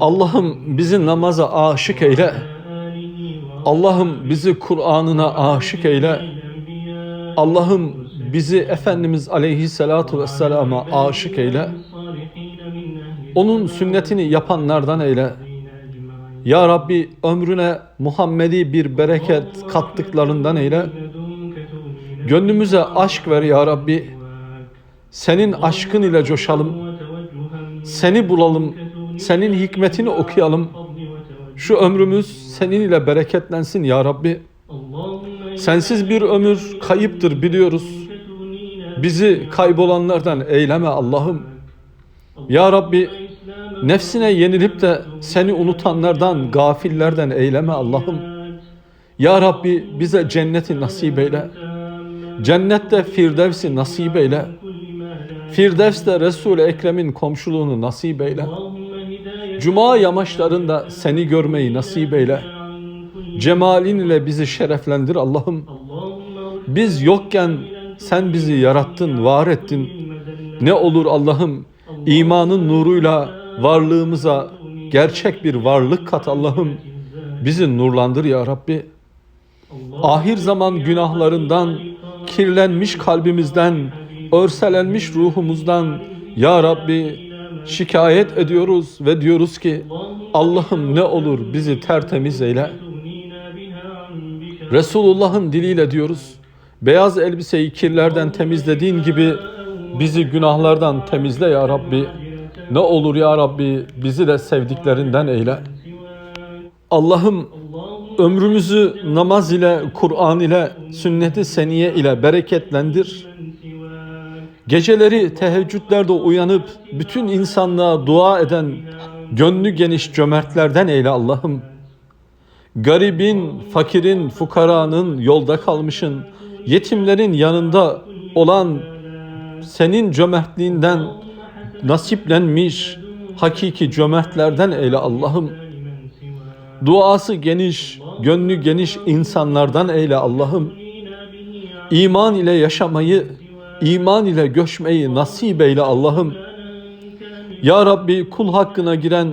Allah'ım bizi namaza aşık eyle. Allah'ım bizi Kur'an'ına aşık eyle. Allah'ım bizi Efendimiz Aleyhisselatu Vesselam'a aşık eyle. Onun sünnetini yapanlardan eyle. Ya Rabbi ömrüne Muhammedi bir bereket kattıklarından eyle. Gönlümüze aşk ver ya Rabbi. Senin aşkın ile coşalım. Seni bulalım. Senin hikmetini okuyalım. Şu ömrümüz senin ile bereketlensin ya Rabbi. Sensiz bir ömür kayıptır biliyoruz. Bizi kaybolanlardan eyleme Allah'ım. Ya Rabbi nefsine yenilip de seni unutanlardan, gafillerden eyleme Allah'ım. Ya Rabbi bize cenneti nasip eyle. Cennette Firdevs'i nasip eyle. Firdevs'te Resul-i Ekrem'in komşuluğunu nasip eyle. Cuma yamaçlarında seni görmeyi nasip eyle. Cemalin ile bizi şereflendir Allah'ım. Biz yokken sen bizi yarattın, var ettin. Ne olur Allah'ım imanın nuruyla varlığımıza gerçek bir varlık kat Allah'ım. Bizi nurlandır ya Rabbi. Ahir zaman günahlarından, kirlenmiş kalbimizden, örselenmiş ruhumuzdan ya Rabbi şikayet ediyoruz ve diyoruz ki Allah'ım ne olur bizi tertemiz eyle. Resulullah'ın diliyle diyoruz. Beyaz elbiseyi kirlerden temizlediğin gibi bizi günahlardan temizle ya Rabbi. Ne olur ya Rabbi bizi de sevdiklerinden eyle. Allah'ım ömrümüzü namaz ile, Kur'an ile, sünnet-i seniye ile bereketlendir. Geceleri teheccüdlerde uyanıp bütün insanlığa dua eden gönlü geniş cömertlerden eyle Allah'ım. Garibin, fakirin, fukaranın, yolda kalmışın, yetimlerin yanında olan senin cömertliğinden nasiplenmiş hakiki cömertlerden eyle Allah'ım. Duası geniş, gönlü geniş insanlardan eyle Allah'ım. İman ile yaşamayı, iman ile göçmeyi nasip eyle Allah'ım. Ya Rabbi kul hakkına giren,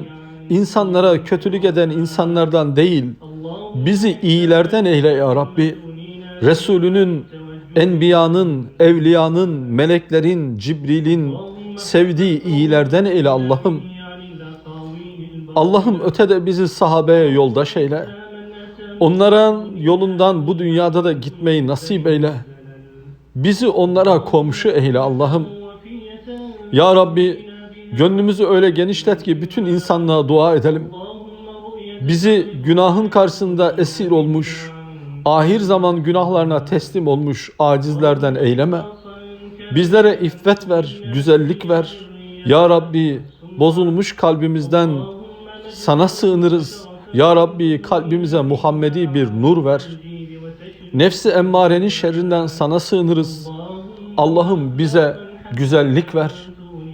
insanlara kötülük eden insanlardan değil, bizi iyilerden eyle ya Rabbi. Resulünün, enbiyanın, evliyanın, meleklerin, Cibril'in sevdiği iyilerden eyle Allah'ım. Allah'ım ötede bizi sahabeye yoldaş eyle. Onların yolundan bu dünyada da gitmeyi nasip eyle. Bizi onlara komşu eyle Allah'ım. Ya Rabbi gönlümüzü öyle genişlet ki bütün insanlığa dua edelim. Bizi günahın karşısında esir olmuş, ahir zaman günahlarına teslim olmuş acizlerden eyleme. Bizlere iffet ver, güzellik ver. Ya Rabbi bozulmuş kalbimizden sana sığınırız. Ya Rabbi kalbimize Muhammedi bir nur ver. Nefsi emmarenin şerrinden sana sığınırız. Allah'ım bize güzellik ver.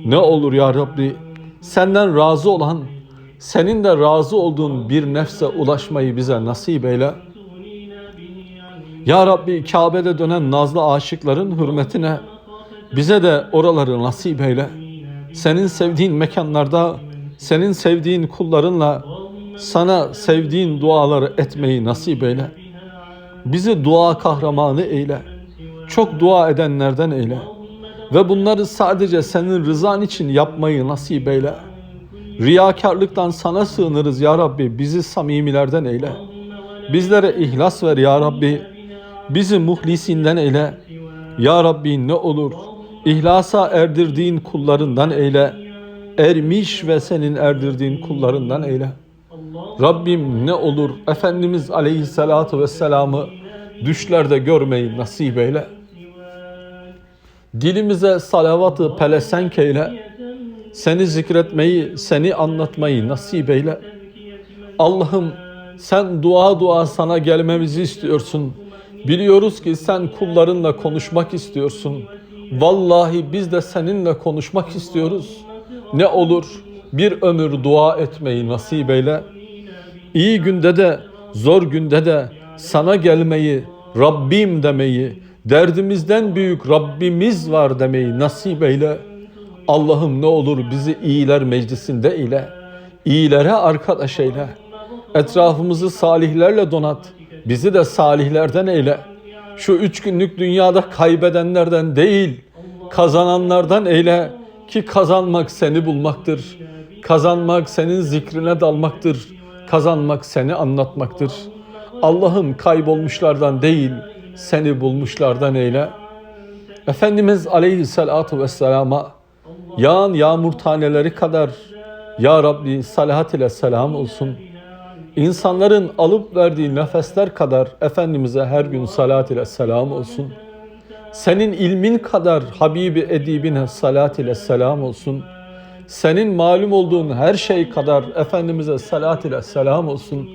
Ne olur ya Rabbi senden razı olan, senin de razı olduğun bir nefse ulaşmayı bize nasip eyle. Ya Rabbi Kabe'de dönen nazlı aşıkların hürmetine bize de oraları nasip eyle. Senin sevdiğin mekanlarda, senin sevdiğin kullarınla sana sevdiğin duaları etmeyi nasip eyle. Bizi dua kahramanı eyle. Çok dua edenlerden eyle. Ve bunları sadece senin rızan için yapmayı nasip eyle. Riyakarlıktan sana sığınırız ya Rabbi. Bizi samimilerden eyle. Bizlere ihlas ver ya Rabbi. Bizi muhlisinden eyle. Ya Rabbi ne olur İhlasa erdirdiğin kullarından eyle. Ermiş ve senin erdirdiğin kullarından eyle. Rabbim ne olur Efendimiz Aleyhisselatü Vesselam'ı düşlerde görmeyi nasip eyle. Dilimize salavatı pelesenk eyle. Seni zikretmeyi, seni anlatmayı nasip eyle. Allah'ım sen dua dua sana gelmemizi istiyorsun. Biliyoruz ki sen kullarınla konuşmak istiyorsun. Vallahi biz de seninle konuşmak istiyoruz. Ne olur bir ömür dua etmeyi nasip eyle. İyi günde de, zor günde de sana gelmeyi, Rabbim demeyi, derdimizden büyük Rabbimiz var demeyi nasip eyle. Allah'ım ne olur bizi iyiler meclisinde ile, İyilere arkadaş eyle. Etrafımızı salihlerle donat. Bizi de salihlerden eyle. Şu üç günlük dünyada kaybedenlerden değil, kazananlardan eyle. Ki kazanmak seni bulmaktır. Kazanmak senin zikrine dalmaktır. Kazanmak seni anlatmaktır. Allah'ım kaybolmuşlardan değil, seni bulmuşlardan eyle. Efendimiz aleyhissalatu vesselama yağan yağmur taneleri kadar Ya Rabbi salahat ile selam olsun. İnsanların alıp verdiği nefesler kadar Efendimiz'e her gün salat ile selam olsun. Senin ilmin kadar Habibi edibine salat ile selam olsun. Senin malum olduğun her şey kadar Efendimiz'e salat ile selam olsun.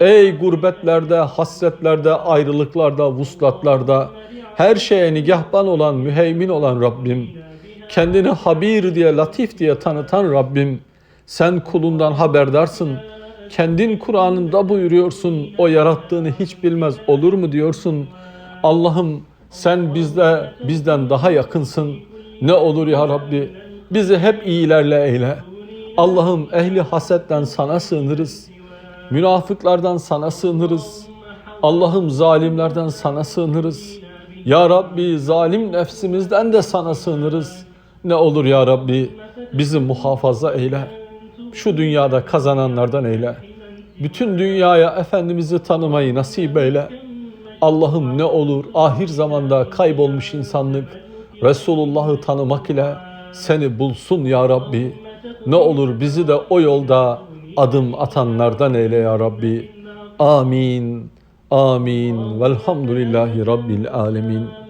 Ey gurbetlerde, hasretlerde, ayrılıklarda, vuslatlarda, her şeye nigahban olan, müheymin olan Rabbim, kendini Habir diye, Latif diye tanıtan Rabbim, sen kulundan haberdarsın. Kendin Kur'an'ında buyuruyorsun, o yarattığını hiç bilmez olur mu diyorsun. Allah'ım sen bizde bizden daha yakınsın. Ne olur ya Rabbi, bizi hep iyilerle eyle. Allah'ım ehli hasetten sana sığınırız. Münafıklardan sana sığınırız. Allah'ım zalimlerden sana sığınırız. Ya Rabbi zalim nefsimizden de sana sığınırız. Ne olur ya Rabbi bizi muhafaza eyle. Şu dünyada kazananlardan eyle. Bütün dünyaya Efendimiz'i tanımayı nasip eyle. Allah'ım ne olur ahir zamanda kaybolmuş insanlık Resulullah'ı tanımak ile seni bulsun ya Rabbi. Ne olur bizi de o yolda adım atanlardan eyle ya Rabbi. Amin. Amin. Velhamdülillahi Rabbil alemin.